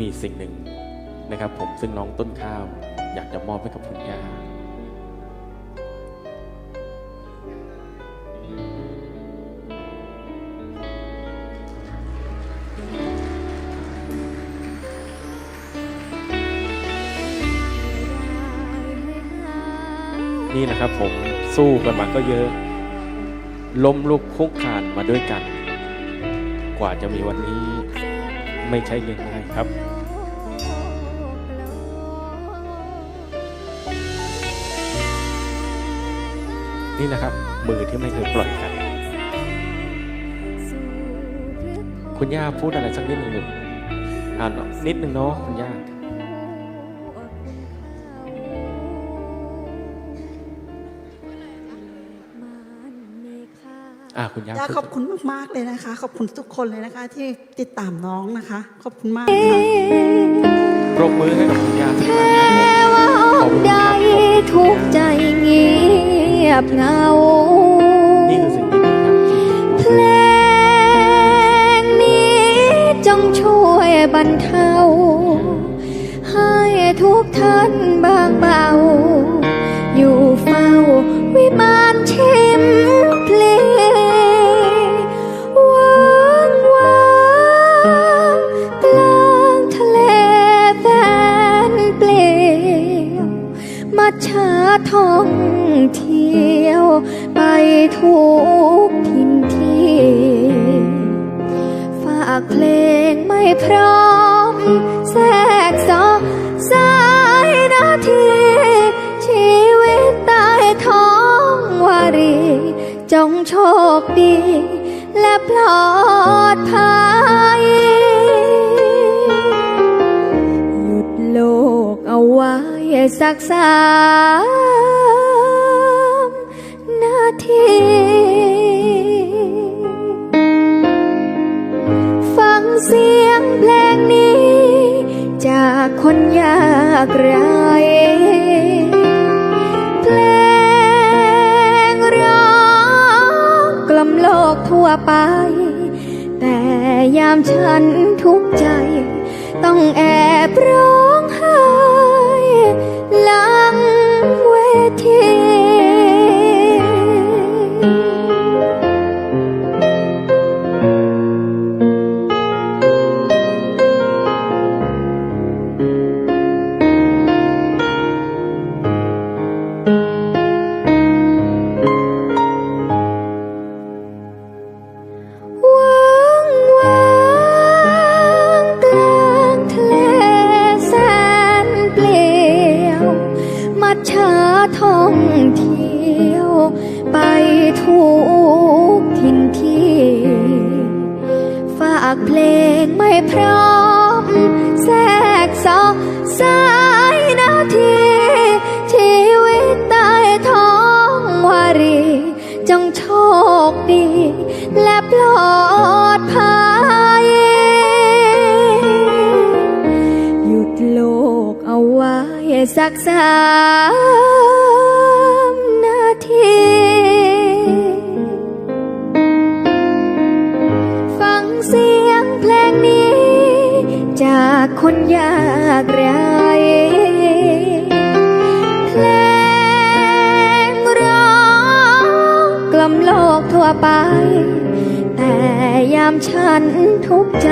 มีสิ่งหนึ่งนะครับ ผมซึ่งน้องต้นข้าว อยากจะมอบให้กับคุณย่านี่นะครับผมสู้กันมาก็เยอะ ล้มลุกคลุกคานมาด้วยกัน กว่าจะมีวันนี้ไม่ใช่เรื่องง่าย ครับนี่นะครับมือที่ไม่เคยปล่อยกัน คุณย่าพูดอะไรสักนิดหนึ่งอ่านนิดหนึ่งเนาะคุณย่า อ่าคุณย่าย่าพูดขอบคุณมากๆเลยนะคะ ขอบคุณทุกคนเลยนะคะ ที่ติดตามน้องนะคะ ขอบคุณมากค่ะปรบมือให้กับคุณย่าสักครั้งแม้ครับผมว่าอกใดทุกข์ใจเงียบเหงา นี่คือสิ่งที่ดีครับที่เพลงนี้จงช่วยบรรเทา ให้ทุกท่านบางเบา ท่องเที่ยว ไปทุกทินที่ฝากเพลงไม่พร้อม แทรกซอสายนาที ชีวิตใต้ท้องวารี จงโชคดี และปลอดภัย สักสามนาทีฟังเสียงเพลงนี้ จากคนยากไร้เพลงร้องกล่อมโลกทั่วไป แต่ยามฉันทุกข์ใจ ต้องแอบร้อง ดชาท่องเที่ยว ไปทุกทินที่ ฝากเพลงไม่พร้อม แทรกซอสายนาที สักสามนาที ฟังเสียงเพลงนี้ จากคนยากไร้เพลงร้องกล่อมโลกทั่วไป แต่ยามฉันทุกข์ใจ